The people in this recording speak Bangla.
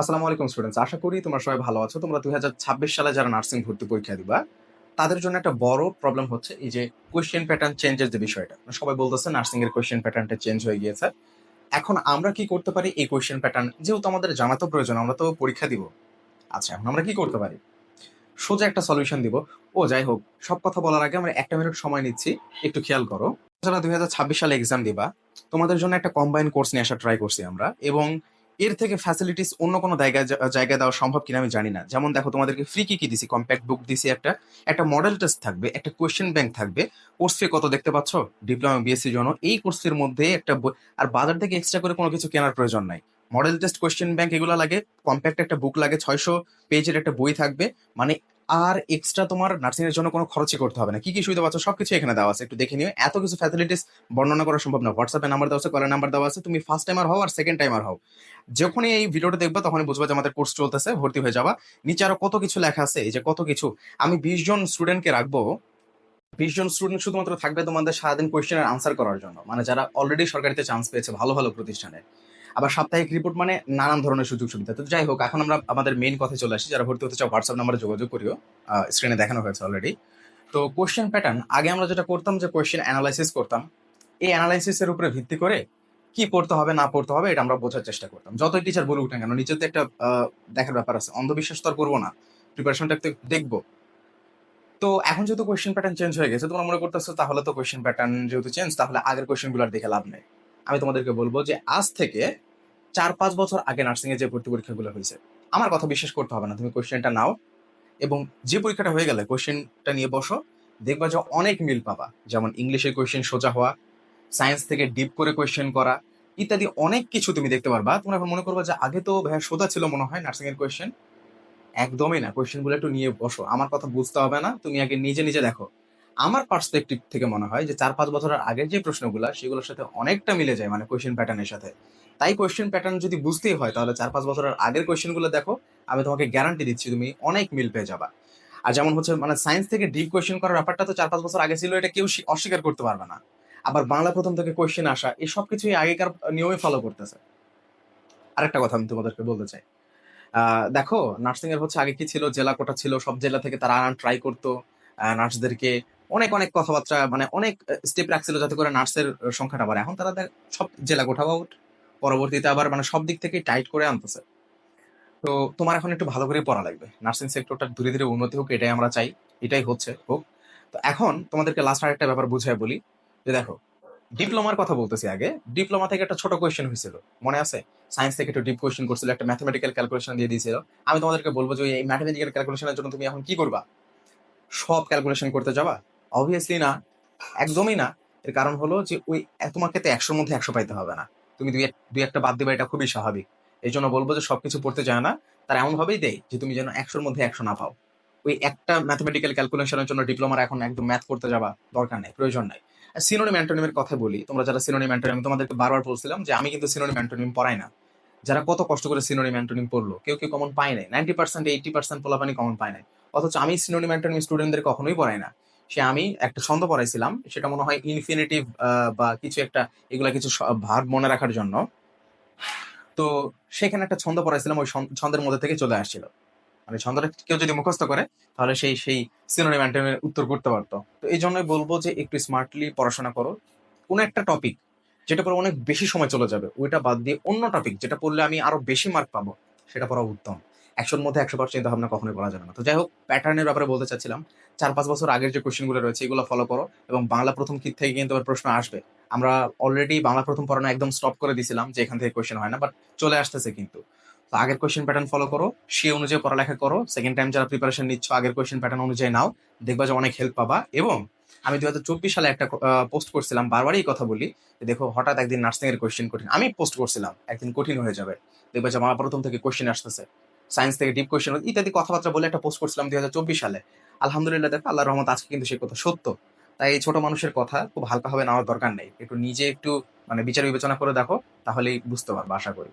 আসসালামু আলাইকুম স্টুডেন্টস আশা করি তোমরা সবাই ভালো আছো। তোমরা দুই সালে যারা নার্সিং ভর্তি পরীক্ষা দিবা, তাদের জন্য একটা বড় প্রবলেম হচ্ছে এই যে কোয়েশ্চেন প্যাটার্ন চেঞ্জের যে বিষয়টা। সবাই বলতেছে নার্সিং এর কোয়েশ্চেন প্যাটার্নটা চেঞ্জ হয়ে গিয়েছে। এখন আমরা কি করতে পারি এই কোয়েশ্চেন প্যাটার্ন যেহেতু আমাদের জানা তো প্রয়োজন, আমরা তো পরীক্ষা দিব। আচ্ছা এখন আমরা কি করতে পারি? সোজা একটা সলিউশন দিব। ও, যাই হোক, সব কথা বলার আগে আমরা একটা মিনিট সময় নিচ্ছি। একটু খেয়াল করো। যারা দুই হাজার ছাব্বিশ সালে এক্সাম দিবা, তোমাদের জন্য একটা কম্বাইন কোর্স নিয়ে আসা ট্রাই করছি আমরা। এবং এর থেকে ফ্যাসিলিটিস অন্য কোনো জায়গায় জায়গায় দেওয়া সম্ভব কিনা আমি জানি না। যেমন দেখো, তোমাদেরকে ফ্রি কি কি দিছি? কম্প্যাক্ট বুক দিছি একটা। একটা মডেল টেস্ট থাকবে, একটা কোয়েশ্চেন ব্যাংক থাকবে। কোর্স ফি কত দেখতে পাচ্ছ? ডিপ্লোমা বিএসসি জন্য। এই কোর্সের মধ্যে একটা আর বাজার থেকে এক্সট্রা করে কোনো কিছু কেনার প্রয়োজন নাই। মডেল টেস্ট কোয়েশ্চেন ব্যাংক এগুলো লাগে। কম্প্যাক্ট একটা বুক লাগে, ছয়শো পেজের একটা বই থাকবে। মানে আর এক্সট্রা তোমার নার্সিং এর জন্য কোনো খরচই করতে হবে না। কি কি সুবিধা পাচ্ছ? সবকিছু এখানে দেওয়া আছে। একটু দেখে নিও। এত কিছু ফ্যাসিলিটিস বর্ণনা করা সম্ভব না। হোয়াটসঅ্যাপে নাম্বার দেওয়া আছে কলের নাম্বার দেওয়া আছে। তুমি ফার্স্ট টাইমার হও আর সেকেন্ড টাইমার হও। যখনই এই ভিডিওটা দেখবা, তখনই বুঝবা যে আমাদের কোর্স চলতেছে, ভর্তি হয়ে যাবা নিচে আরও কত কিছু লেখা আছে, এই যে কত কিছু। আমি বিশ জন স্টুডেন্টকে রাখব। বিশ জন স্টুডেন্ট শুধুমাত্র থাকবে তোমাদের সারাদিন কোয়েশ্চেনের আনসার করার জন্য। মানে যারা অলরেডি সরকারিতে চান্স পেয়েছে ভালো ভালো প্রতিষ্ঠানে। আবার সাপ্তাহিক রিপোর্ট মানে নানান ধরনের সুযোগ সুবিধা। তো যাই হোক, এখন আমরা আমাদের মেইন কথায় চলে আসি। যারা ভর্তি হতে চাও হোয়াটসঅ্যাপ নাম্বারে যোগাযোগ করিও। স্ক্রিনে দেখানো হয়েছে অলরেডি তো কোয়েশ্চেন প্যাটার্ন আগে আমরা যেটা করতাম যে কোয়েশ্চেন অ্যানালাইসিস করতাম। এই অ্যানালাইসিসের উপরে ভিত্তি করে কি পড়তে হবে, না পড়তে হবে, এটা আমরা বোঝার চেষ্টা করতাম। যতই টিচার বলুক না কেন নিজের তো একটা দেখার ব্যাপার আছে। অন্ধবিশ্বাস তো আর করব না। প্রিপারেশনটা দেখব। তো এখন যেহেতু কোয়েশ্চেন প্যাটার্ন চেঞ্জ হয়ে গেছে, তোমরা মনে করতেছো, তাহলে তো কোয়েশ্চেন প্যাটার্ন যেহেতু চেঞ্জ তাহলে আগের কোয়েশ্চেনগুলো দেখে লাভ নেই। আমি তোমাদেরকে বলব যে আজ থেকে চার, পাঁচ বছর আগে নার্সিং এর যে ভর্তি পরীক্ষাগুলো হয়েছে, আমার কথা বিশ্বাস করতে হবে না। তুমি কোয়েশ্চেনটা নাও এবং যে পরীক্ষাটা হয়ে গেলে কোয়েশ্চেনটা নিয়ে বসো, দেখবা যে অনেক মিল পাবা। যেমন ইংলিশের কোয়েশ্চেন সোজা হওয়া সায়েন্স থেকে ডিপ করে কোয়েশ্চেন করা, ইত্যাদি অনেক কিছু তুমি দেখতে পারবা। তোমরা এখন মনে করবা যে আগে তো ভাইয়া সোজা ছিল মনে হয় নার্সিং এর কোয়েশ্চেন একদমই না। কোয়েশ্চেনগুলো একটু নিয়ে বসো। আমার কথা বুঝতে হবে না। তুমি আগে নিজে নিজে দেখো। আমার পার্সপেক্টিভ থেকে মনে হয় যে চার পাঁচ বছরের আগের যে প্রশ্নগুলো, সেগুলোর সাথে অনেকটা মিলে যায় মানে কোয়েশ্চেন প্যাটার্নের সাথে। তাই কোয়েশ্চেন প্যাটার্ন যদি বুঝতেই হয়, তাহলে চার পাঁচ বছরের আগের কোয়েশ্চেনগুলো দেখো, আমি তোমাকে গ্যারান্টি দিচ্ছি তুমি অনেক মিল পেয়ে যাবা। আর যেমন হচ্ছে মানে সায়েন্স থেকে ডিপ কোয়েশ্চেন করার ব্যাপারটা তো চার পাঁচ বছর আগে ছিল, এটা কেউ অস্বীকার করতে পারবে না। আবার বাংলা প্রথম থেকে কোয়েশ্চেন আসা, এই সব কিছুই আগেকার নিয়মে ফলো করতেছে। আরেকটা কথা আমি তোমাদেরকে বলতে চাই। দেখো নার্সিং এর হচ্ছে আগে কি ছিল? জেলা কোটা ছিল, সব জেলা থেকে তারা আনার ট্রাই করতো। নার্সদেরকে অনেক অনেক কথাবার্তা মানে অনেক স্টেপ রাখছিল যাতে করে নার্সের সংখ্যাটা বাড়ে। এখন তারা সব জেলা কোটা আউট পরবর্তীতে আবার মানে সব দিক থেকে টাইট করে আনতেছে। তো তোমার এখন একটু ভালো করে পড়া লাগবে। নার্সিং সেক্টরটা ধীরে ধীরে উন্নতি হোক, এটাই আমরা চাই। এটাই হচ্ছে, হোক। তো এখন তোমাদেরকে লাস্ট আরেকটা ব্যাপার বুঝাই বলি। যে দেখো, ডিপ্লোমার কথা বলতেছি আগে। ডিপ্লোমা থেকে একটা ছোট কোয়েশ্চেন হয়েছিল। মনে আছে? সায়েন্স থেকে একটু ডিপ কোয়েশ্চেন করছিল, একটা ম্যাথমেটিক্যাল ক্যালকুলেশন দিয়ে দিয়েছিল। আমি তোমাদেরকে বলব যে এই ম্যাথমেটিক্যাল ক্যালকুলেশনের জন্য তুমি এখন কি করবা? সব ক্যালকুলেশন করতে যাবা। অবভিয়াসলি না, একদমই না। এর কারণ হলো যে, ওই তোমাকে তো একশোর মধ্যে একশো পাইতে হবে না। তুমি দুই দুই একটা বাদ দিবা, এটা খুবই স্বাভাবিক। এই জন্য বলব যে, সবকিছু পড়তে চায় না। তারা এমন ভাবেই দেয় যে, তুমি যেন একশোর মধ্যে একশো না পাও। ওই একটা ম্যাথমেটিক্যাল ক্যালকুলেশনের জন্য ডিপ্লোমার এখন একদম ম্যাথ করতে যাওয়া দরকার নেই, প্রয়োজন নাই। সিনোনিম অ্যান্টোনিমের কথা বলি, তোমরা যারা সিনোনিম অ্যান্টোনিম তোমাদেরকে বারবার বলছিলাম যে, আমি কিন্তু সিনোনিম অ্যান্টোনিম পড়াই না। যারা কত কষ্ট করে সিনোনিম অ্যান্টোনিম পড়ল, কেউ কেউ কমন পায় নাই। নাইনটি পার্সেন্ট এইটি পার্সেন্ট পোলাপানি কমন পায় নাই। অথচ আমি সিনোনিম অ্যান্টোনিম স্টুডেন্টদের কখনোই পড়াই না। সে আমি একটা ছন্দ পড়াইছিলাম, সেটা মনে হয় ইনফিনিটিভ বা কিছু একটা, এগুলা কিছু ভাগ মনে রাখার জন্য। তো সেখানে একটা ছন্দ পড়াইছিলাম, ওই ছন- ছন্দের মধ্যে থেকে চলে আসছিল। মানে ছন্দটা কেউ যদি মুখস্থ করে, তাহলে সেই সেই সিনোনিম অ্যান্টোনিমের উত্তর করতে পারতো। তো এই জন্যই বলব যে একটু স্মার্টলি পড়াশোনা করো। কোনো একটা টপিক যেটা পরে অনেক বেশি সময় চলে যাবে, ওইটা বাদ দিয়ে অন্য টপিক যেটা পড়লে আমি আরও বেশি মার্ক পাবো, সেটা পড়া উত্তম। একশোর মধ্যে একশো পার্সেন্ট চিন্তা ভাবনা কখনোই করা যাবে না। তো যাই হোক প্যাটার্নের ব্যাপারে বলতে চাচ্ছিলাম। চার পাঁচ বছর আগের যে কোশ্চেনগুলো রয়েছে, এগুলো ফলো করো এবং বাংলা প্রথম কিট থেকে কিন্তু প্রশ্ন আসবে। আমরা অলরেডি বাংলা প্রথম পড়ানো একদম স্টপ করে দিয়েছিলাম যে এখান থেকে কোশ্চেন হয় না বাট চলে আসতেছে কিন্তু। তো আগের কোশ্চেন প্যাটার্ন ফলো করো, সে অনুযায়ী পড়ালেখা করো। সেকেন্ড টাইম যারা প্রিপারেশন নিচ্ছ, আগের কোশ্চেন প্যাটার্ন অনুযায়ী নাও। দেখবা যে অনেক হেল্প পাবা এবং আমি দুই হাজার চব্বিশ সালে একটা পোস্ট করছিলাম, বারবারই কথা বলি দেখো, হঠাৎ একদিন নার্সিং এর কোয়েশ্চেন কঠিন। আমি পোস্ট করছিলাম, একদিন কঠিন হয়ে যাবে। দেখবা যে আমার প্রথম থেকে কোশ্চেন আসতেছে। সায়েন্স থেকে ডিপ কোয়েশন ইত্যাদি কথাবার্তা বলে একটা পোস্ট করছিলাম দুই হাজার চব্বিশ সালে। আলহামদুলিল্লাহ দেখো আল্লাহ রহমত আজকে কিন্তু সে কথা সত্য। তাই এই ছোট মানুষের কথা খুব হালকাভাবে নেওয়ার দরকার নেই। একটু নিজে একটু মানে বিচার বিবেচনা করে দেখো, তাহলেই বুঝতে পারব, আশা করি।